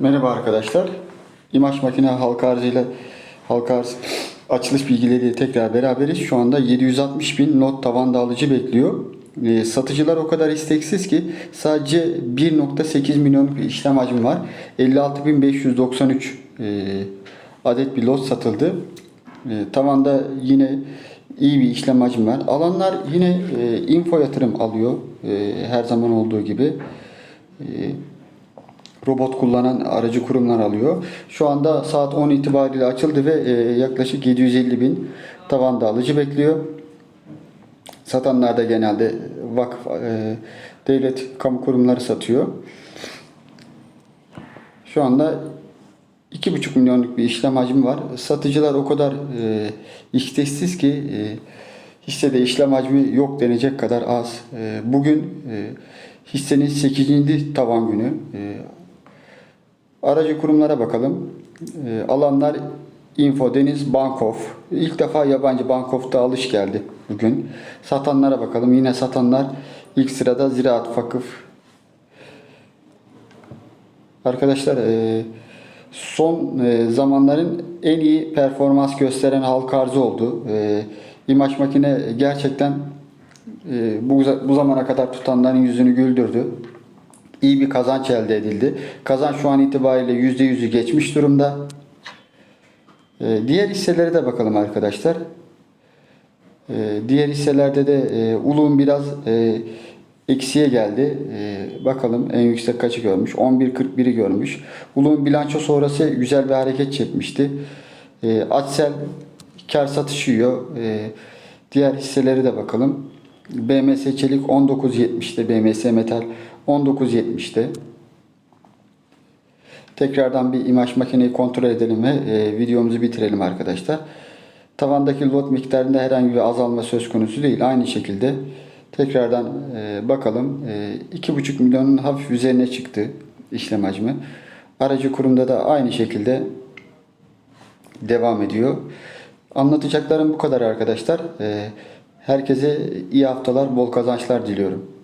Merhaba arkadaşlar. İmaj makine halka arz ile halka arz açılış bilgileriyle tekrar beraberiz. Şu anda 760 bin not tavan alıcı bekliyor. Ee, satıcılar o kadar isteksiz ki sadece 1.8 milyonluk bir işlem hacmi var. 56.593 e, adet bir lot satıldı. E, tavanda yine iyi bir işlem hacmi var. Alanlar yine e, info yatırım alıyor. E, her zaman olduğu gibi. E, robot kullanan aracı kurumlar alıyor. Şu anda saat 10 itibariyle açıldı ve e, yaklaşık 750 bin tavanda alıcı bekliyor. Satanlar da genelde vakıf, e, devlet kamu kurumları satıyor. Şu anda 2,5 milyonluk bir işlem hacmi var. Satıcılar o kadar e, isteksiz ki e, hissede işlem hacmi yok denecek kadar az. E, bugün hissenin 8. tavan günü. Aracı kurumlara bakalım. E, alanlar Info, Deniz, Bankof. İlk defa yabancı Bankof'ta alış geldi bugün. Satanlara bakalım. Yine satanlar ilk sırada Ziraat, Vakıf. Arkadaşlar e, son e, zamanların en iyi performans gösteren halka arzı oldu. E, İmaj makine gerçekten e, bu, bu zamana kadar tutanların yüzünü güldürdü iyi bir kazanç elde edildi. Kazanç şu an itibariyle %100'ü geçmiş durumda. Ee, diğer hisselere de bakalım arkadaşlar. Ee, diğer hisselerde de e, Ulum biraz e, eksiye geldi. E, bakalım en yüksek kaçı görmüş? 11.41'i görmüş. Ulum bilanço sonrası güzel bir hareket çekmişti. Atsel kar satışı yiyor. Diğer hisseleri de bakalım. BMS Çelik 19.70'te, BMS Metal 19.70'te. Tekrardan bir imaj makineyi kontrol edelim ve e, videomuzu bitirelim arkadaşlar. Tavandaki lot miktarında herhangi bir azalma söz konusu değil. Aynı şekilde tekrardan e, bakalım. E, 2,5 milyonun hafif üzerine çıktı işlem hacmi. Aracı kurumda da aynı şekilde devam ediyor. Anlatacaklarım bu kadar arkadaşlar. E, herkese iyi haftalar, bol kazançlar diliyorum.